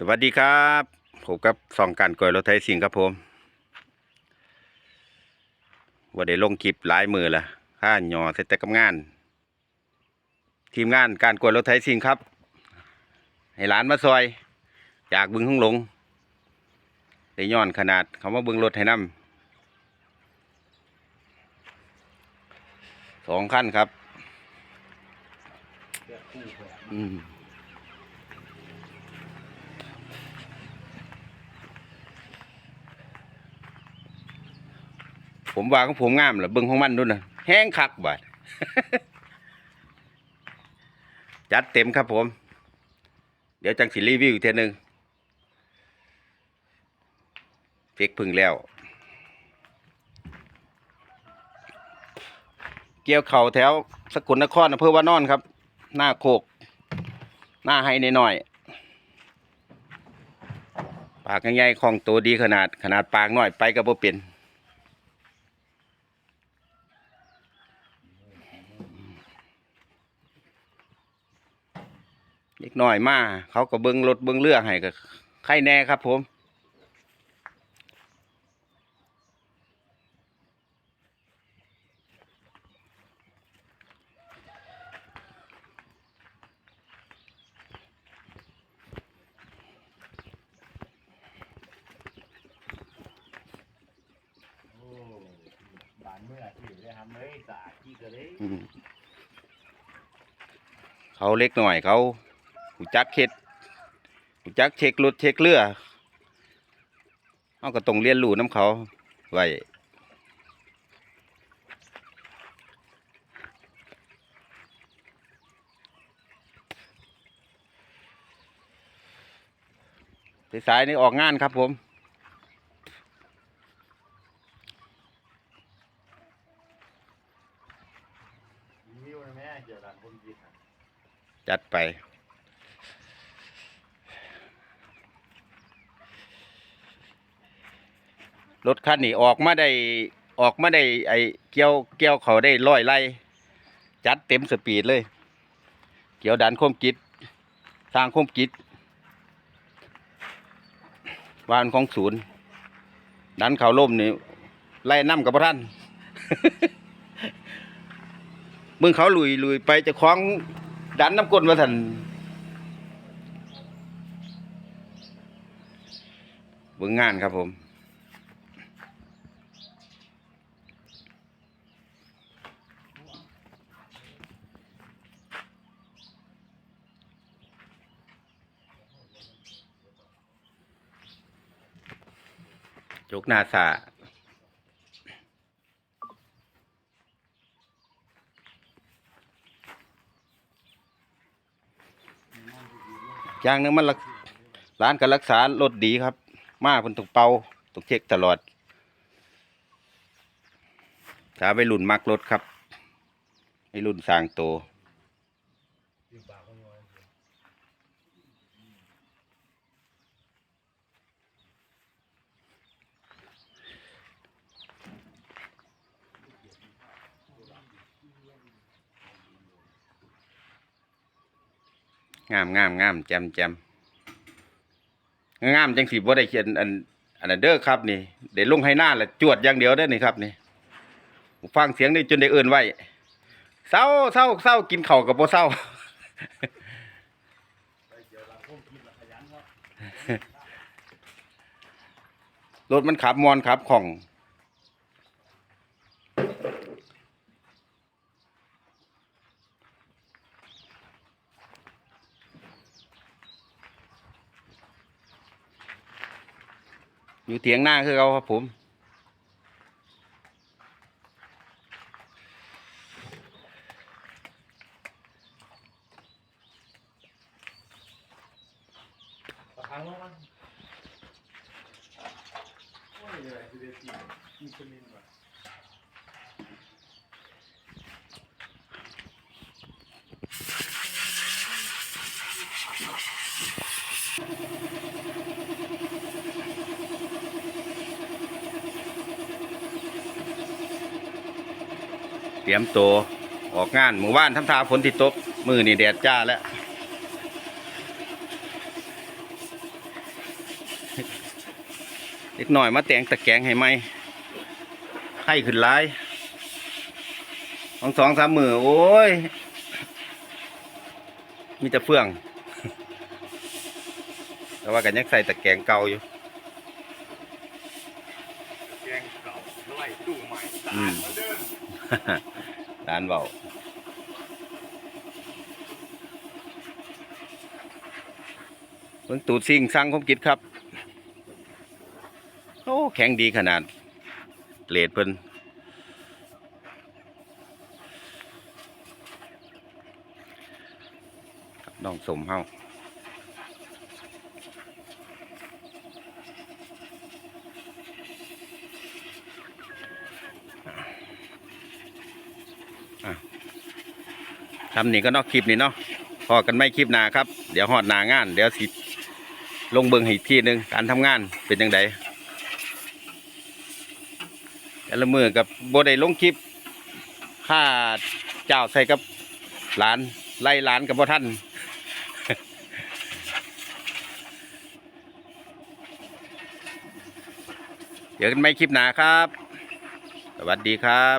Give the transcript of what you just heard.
สวัสดีครับผมกับสองการกอยรถไทยสิงครับผมว่าได้ลงคลิปหลายมือละข้าหยอเสร็จแต่กับงาน ทีมงานการกอยรถไทยสิงครับ ให้หลานมาซอย อยากบึงห้องหลงได้ย้อนขนาดเขามาบึงรถให้นำสองขั้นครับอืม ผมว่าของผมงามเหรอเบิ่งของมันด้วยนะแห้งคักบาดจัดเต็มครับผม เดี๋ยวจังสิรีวิวอีกเทีหนึงเฟกพึ่งแล้ว เกี่ยวเข่าแถวสกุลนครอำเภอวานอนครับ หน้าโคก หน้าให้หน่อย ปากใหญ่ๆของตัวดีขนาดขนาดปากน้อยไปก็บ่เป็น เล็กน้อยมาเขาก็เบิ้งรถเบิ้งเรือให้ก็ใครแน่ครับผมโอ้บานเมื่อที่เลยทำเลยสาขี้กระเลยอืมเขาเล็กหน่อยเขา หูจักเข็ดหูจักเช็ครถเช็คเรือเขาก็ต้องเรียนรู้น้ำเขาไว้สายๆนี่ออกงานครับผมวิวนะแม่เกี่ยวกับคนกินอะจัดไป รถคันนี้ออกมาได้ออกมาได้ไอเกี่ยวเกี่ยวเขาได้ร้อยไล่จัดเต็มสปีดเลย เกี่ยวดันคมกิดสร้างคมกิดวานของศูนย์ดันเขาล่มนี่ไล่น้ำกับพระท่านมึงเขาลุยลุยไปจะคล้องดันน้ำก้นมาทันเบิ่งงานครับผม จกนาสาอย่างหนึงมันร,ร้านก็รักษารถดีครับ มาเพิ่นต้องเป่าต้องเช็คตลอดถ้าไปรุ่นมักรถครับไอ้รุ่นสร้างโตว อยู่ปากคนน้อย งามงามงามแจมแจมงามจังสิบ่ได้เขียนอันอันเด้อครับนี่ได้ลงให้หน้าและจวดอย่างเดียวเด้นี่ครับนี่ฟังเสียงนี่จนได้เอื่นไว้เศร้าเศร้าเศร้ากินเข้ากับโบเศร้าละขยันครับรถมันขับมอนขับของ อยู่เถียงหน้าคือเขาครับผมตะพังลงมันโอ้ยเลยคือเด็ดจริงมีคนนินว่ะ เตรียมตัวออกงานหมู่บ้านทำทาฝนติดตกมือนี่แดดจ้าแล้วเล็กหน่อยมาแต่งตะแกรงให้ไหมไข้ขึ้นหลายสองสองสามมือโอ้ย มีแต่เฟื่อง แต่ว่ากันยังใส่ตะแกรงเก่าอยู่แกงเก่าไล่ตู้ใหม่สะอือาดมเหมือนเดิม ร้านเบาเพิ่งตูดซิ่งสร้างคมกิจครับ โอ้ แข็งดีขนาดเลดเพิ่นน้องสมเฮา ทำนี่ก็นอกคลิปนี่เนาะพอกันไม่คลิปหนาครับ เดี๋ยวหอดหนางาน เดี๋ยวสิลงเบิงห้อีกทีหนึ่งการทำงานเป็นยังไงแต่ละมือกับโบได้ลงคลิปค่าเจ้าใส่กับหลานไล่หลานกับพ่ท่านเดี๋ยวกันไม่คลิปหนาครับ สวัสดีครับ